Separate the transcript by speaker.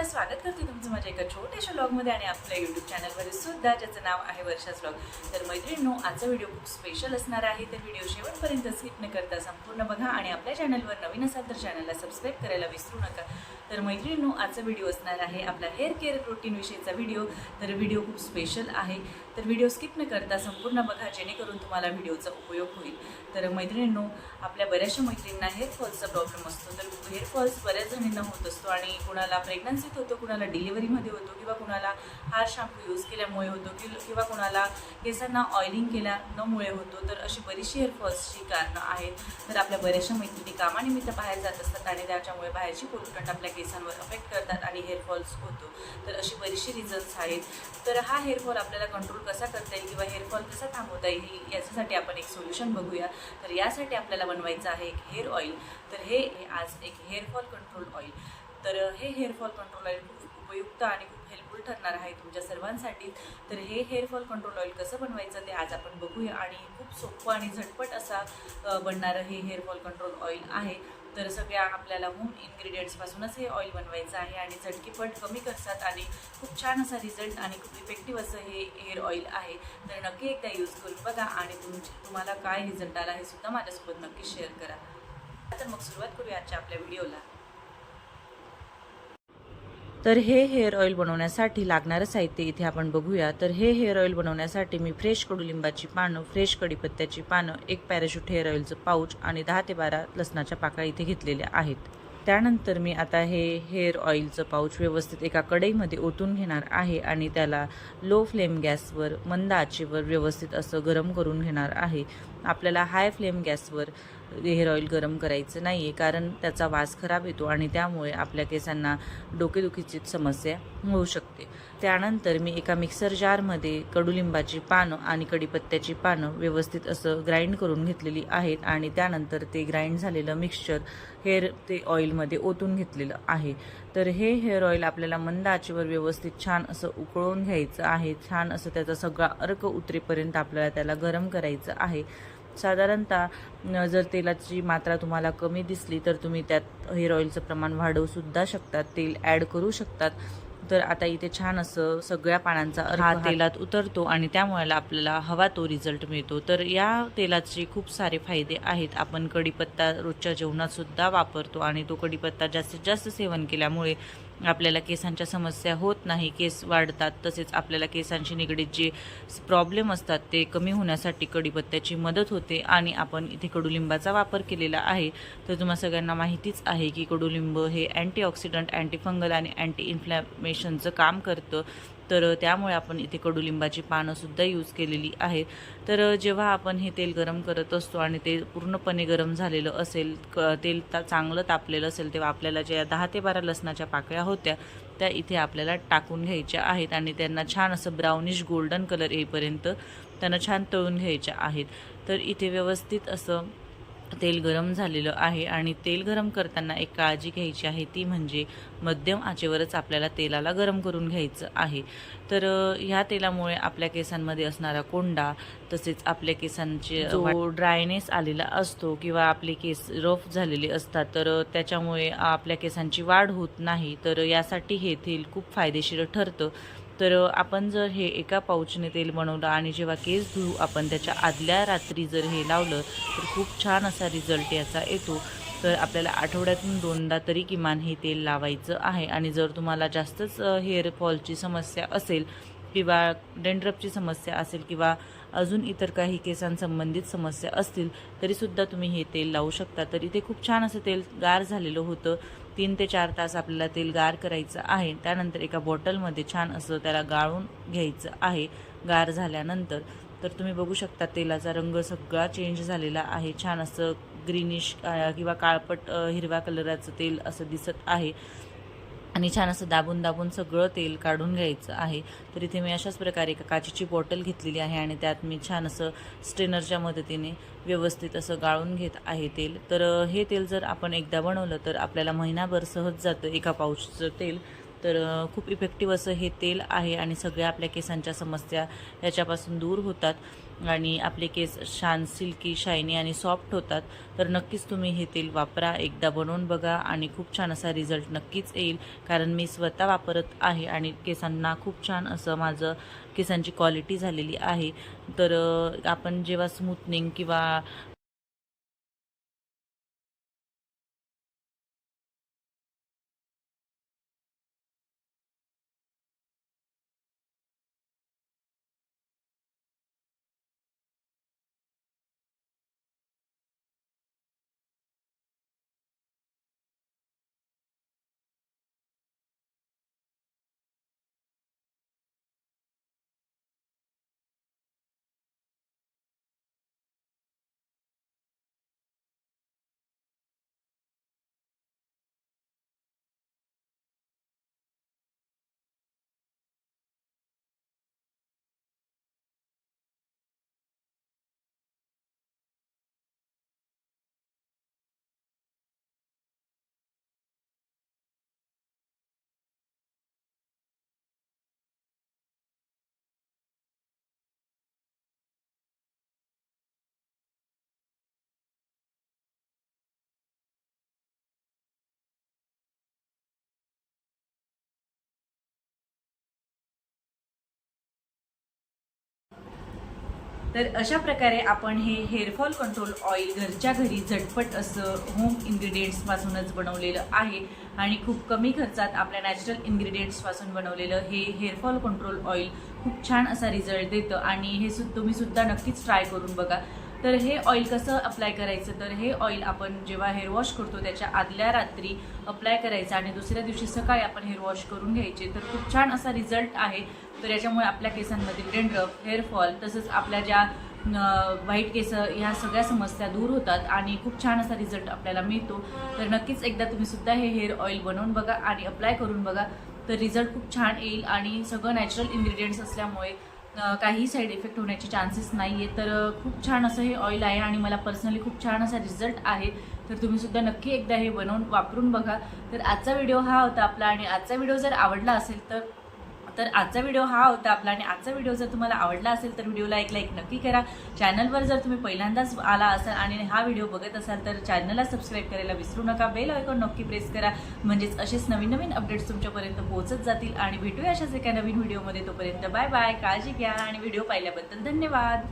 Speaker 1: नमस्कार स्वागत करते तुमचं माझ्या एका छोट्याशा ब्लॉगमध्ये आणि आपल्या यूट्यूब चॅनलमध्ये सुद्धा ज्याचं नाव आहे वर्षाच ब्लॉग तर मैत्रिणींनो आजचा व्हिडिओ खूप स्पेशल असणार आहे. तर व्हिडिओ शेवटपर्यंत स्किप न करता संपूर्ण बघा आणि आपल्या चॅनलवर नवीन असाल तर चॅनलला सबस्क्राईब करायला विसरू नका. तर मैत्रिणींनो आजचा व्हिडिओ असणार आहे आपला हेअर केअर रुटीनविषयीचा व्हिडिओ तर व्हिडिओ खूप स्पेशल आहे. तर व्हिडिओ स्किप न करता संपूर्ण बघा जेणेकरून तुम्हाला व्हिडिओचा उपयोग होईल. तर मैत्रिणींनो आपल्या बऱ्याचशा मैत्रिणींना हेअर फॉल्सचा प्रॉब्लेम असतो. तर हेअर फॉल्स बऱ्याच जणींना होत असतो आणि कुणाला प्रेग्नन्सीत होतो कुणाला डिलिव्हरीमध्ये होतो किंवा कुणाला हार शॅम्पू यूज केल्यामुळे होतो कि किंवा कुणाला केसांना ऑइलिंग केल्यामुळे होतो तर अशी बरीचशी हेअर फॉल्सची कारणं आहेत. तर आपल्या बऱ्याचशा मैत्रिणी कामानिमित्त बाहेर जात असतात आणि त्याच्यामुळे बाहेरची पोलुटंट आपल्या केसांवर अफेक्ट करतात आणि हेअर फॉल्स होतो. तर अशी बरीचशी रिझन्स आहेत. तर हा हेअर फॉल आपल्याला कंट्रोल कसा करता येईल किंवा हेअर फॉल कसा थांबवता येईल याच्यासाठी आपण एक सोल्युशन बघूया. तर यासाठी आपल्याला बनवायचं आहे एक हेअर ऑइल तर हे हे आज एक हेअर फॉल कंट्रोल ऑइल तर हे हेअर फॉल कंट्रोल ऑइल खूप उपयुक्त आणि खूप हेल्पफुल ठरणार आहे तुमच्या सर्वांसाठी. तर हे हेअर फॉल कंट्रोल ऑइल कसं बनवायचं ते आज आपण बघूया आणि खूप सोपं आणि झटपट असा बनणारं हे हेअर फॉल कंट्रोल ऑइल आहे. तर सगळ्या आपल्याला होम इन्ग्रेडियंट्सपासूनच हे ऑइल बनवायचं आहे आणि झटकीपट कमी खर्चात आणि खूप छान असा रिझल्ट आणि खूप इफेक्टिव्ह असं हे हेअर ऑइल आहे. तर नक्की एकदा यूज करून बघा आणि तुमची तुम्हाला काय रिझल्ट आला हे सुद्धा माझ्यासोबत नक्की शेअर करा. तर मग सुरुवात करूया आजच्या आपल्या व्हिडिओला. तर हे हेअर ऑइल बनवण्यासाठी लागणारं साहित्य इथे आपण बघूया. तर हे हेअर ऑइल बनवण्यासाठी मी फ्रेश कडुलिंबाची पानं फ्रेश कढीपत्त्याची पानं एक पॅराशूट हेअर ऑइलचं पाऊच आणि दहा ते बारा लसणाच्या पाकळ्या इथे घेतलेल्या आहेत. त्यानंतर मी आता हे हेअर ऑइलचं पाऊच व्यवस्थित एका कढईमध्ये ओतून घेणार आहे आणि त्याला लो फ्लेम गॅसवर मंद आचेवर व्यवस्थित असं गरम करून घेणार आहे. आपल्याला हाय फ्लेम गॅसवर हेअर ऑइल गरम करायचं नाही आहे कारण त्याचा वास खराब येतो आणि त्यामुळे आपल्या केसांना डोकेदुखीची समस्या होऊ शकते. त्यानंतर मी एका मिक्सर जारमध्ये कडुलिंबाची पानं आणि कडीपत्त्याची पानं व्यवस्थित असं ग्राइंड करून घेतलेली आहेत आणि त्यानंतर ते ग्राइंड झालेलं मिक्सचर हेअर ते ऑइलमध्ये ओतून घेतलेलं आहे. तर हे हेअर ऑइल आपल्याला मंद आचेवर व्यवस्थित छान असं उकळून घ्यायचं आहे. छान असं त्याचा सगळा अर्क उतरेपर्यंत आपल्याला त्याला गरम करायचं आहे. साधारणतः जर तेलाची मात्रा तुम्हाला कमी दिसली तर तुम्ही त्यात हेअर ऑइलचं प्रमाण वाढवू सुद्धा शकतात. तेल ॲड करू शकतात. तर आता इथे छान असं सगळ्या पानांचा हा तेलात उतरतो आणि त्यामुळे आपल्याला हवा तो रिझल्ट मिळतो. तर या तेलाचे खूप सारे फायदे आहेत. आपण कढीपत्ता रोजच्या जेवणात सुद्धा वापरतो आणि तो कढीपत्ता जास्तीत जास्त सेवन केल्यामुळे आपल्याला केसांच्या समस्या होत नाही केस वाढतात तसेच आपल्याला केसांशी निगडीत जे प्रॉब्लेम असतात ते कमी होण्यासाठी कडीपत्त्याची मदत होते आणि आपण इथे कडुलिंबाचा वापर केलेला आहे. तर तुम्हा सगळ्यांना माहितीच आहे की कडुलिंब हे अँटीऑक्सिडंट अँटीफंगल आणि अँटी इन्फ्लॅमेशनचं काम करतं. तर त्यामुळे आपण इथे कडुलिंबाची पानंसुद्धा यूज केलेली आहेत. तर जेव्हा आपण हे तेल गरम करत असतो आणि ते पूर्णपणे गरम झालेलं असेल क तेल ता चांगलं तापलेलं असेल तेव्हा आपल्याला ज्या दहा ते बारा लसणाच्या पाकळ्या होत्या त्या इथे आपल्याला टाकून घ्यायच्या आहेत आणि त्यांना छान असं ब्राउनिश गोल्डन कलर येईपर्यंत त्यांना छान तळून घ्यायच्या आहेत. तर इथे व्यवस्थित असं तेल गरम झालेलं आहे आणि तेल गरम करताना एक काळजी घ्यायची आहे ती म्हणजे मध्यम आचेवरच आपल्याला तेलाला गरम करून घ्यायचं आहे. तर ह्या तेलामुळे आपल्या केसांमध्ये असणारा कोंडा तसेच आपल्या केसांचे जो ड्रायनेस आलेला असतो किंवा आपले केस रफ झालेले असतात तर त्याच्यामुळे आपल्या केसांची वाढ होत नाही. तर यासाठी हे तेल खूप फायदेशीर ठरतं. तर आपण जर हे एका पाऊचने तेल बनवलं आणि जेव्हा केस धुवू आपण त्याच्या आदल्या रात्री जर हे लावलं तर खूप छान असा रिझल्ट याचा येतो. तर आपल्याला आठवड्यातून दोनदा तरी किमान हे तेल लावायचं आहे. आणि जर तुम्हाला जास्तच हेअरफॉलची समस्या असेल किंवा डेंड्रपची समस्या असेल किंवा अजून इतर काही केसांसंबंधित समस्या असतील तरीसुद्धा तुम्ही हे तेल लावू शकता. तर इथे खूप छान असं तेल गार झालेलं होतं. तीन ते चार तास आपल्याला तेल गार करायचं आहे. त्यानंतर एका बॉटलमध्ये छान असं त्याला गाळून घ्यायचं आहे. गार झाल्यानंतर तर तुम्ही बघू शकता तेलाचा रंग सगळा चेंज झालेला आहे. छान असं ग्रीनिश किंवा काळपट हिरव्या कलराचं तेल असं दिसत आहे. आणि छान असं दाबून दाबून सगळं तेल काढून घ्यायचं आहे. तर इथे मी अशाच प्रकारे एका काचेची बॉटल घेतलेली आहे आणि त्यात मी छान असं स्ट्रेनरच्या मदतीने व्यवस्थित असं गाळून घेत आहे तेल. तर हे तेल जर आपण एकदा बनवलं तर आपल्याला महिनाभर सहज जातं एका पाऊचचं तेल. तर खूप इफेक्टिव्ह असं हे तेल आहे आणि सगळ्या आपल्या केसांच्या समस्या याच्यापासून दूर होतात आणि आपले केस छान सिल्की शायनी आणि सॉफ्ट होतात. तर नक्कीच तुम्ही हे तेल वापरा एकदा बनवून बघा आणि खूप छान असा रिझल्ट नक्कीच येईल. कारण मी स्वतः वापरत आहे आणि केसांना खूप छान असं माझं केसांची क्वालिटी झालेली आहे. तर आपण जेव्हा स्मूथनिंग किंवा तर अशा प्रकारे आपण हे हेअरफॉल कंट्रोल ऑइल घरच्या घरी झटपट असं होम इन्ग्रेडियंट्सपासूनच बनवलेलं आहे. आणि खूप कमी खर्चात आपल्या नॅचरल इन्ग्रेडियंट्सपासून बनवलेलं हे हेअरफॉल कंट्रोल ऑइल खूप छान असा रिझल्ट देतं. आणि हे सु तुम्ही सुद्धा नक्कीच ट्राय करून बघा. तर हे ऑइल कसं अप्लाय करायचं? तर हे ऑइल आपण जेव्हा हेअर वॉश करतो त्याच्या आदल्या रात्री अप्लाय करायचं आणि दुसऱ्या दिवशी सकाळी आपण हेअर वॉश करून घ्यायचे. तर खूप छान असा रिझल्ट आहे. तर याच्यामुळे आपल्या केसांमधील डेंड्रफ हेअरफॉल तसंच आपल्या ज्या व्हाईट केस ह्या सगळ्या समस्या दूर होतात आणि खूप छान असा रिझल्ट आपल्याला मिळतो. तर नक्कीच एकदा तुम्ही सुद्धा हे हेअर ऑइल बनवून बघा आणि अप्लाय करून बघा. तर रिझल्ट खूप छान येईल आणि सगळं नॅचरल इन्ग्रेडियंट्स असल्यामुळे काही साईड इफेक्ट होण्याचे चान्सेस नाही आहे तर खूप छान असं हे ऑइल आहे आणि मला पर्सनली खूप छान असा रिझल्ट आहे. तर तुम्ही सुद्धा नक्की एकदा हे बनवून वापरून बघा. तर आजचा व्हिडिओ हा होता आपला आणि आजचा व्हिडिओ जर आवडला असेल तर तर आजचा व्हिडिओ हा होता आपला. आणि आजचा व्हिडिओ जर तुम्हाला आवडला असेल तर व्हिडिओला एक लाईक नक्की करा. चॅनलवर जर तुम्ही पहिल्यांदाच आला असाल आणि हा व्हिडिओ बघत असाल तर चॅनलला सबस्क्राईब करायला विसरू नका. बेल आयकॉन नक्की प्रेस करा. म्हणजेच असेच नवीन नवीन अपडेट्स तुमच्यापर्यंत पोहोचत जातील. आणि भेटूया अशाच एका नवीन व्हिडिओमध्ये तोपर्यंत बाय बाय काळजी घ्या. आणि व्हिडिओ पाहिल्याबद्दल धन्यवाद.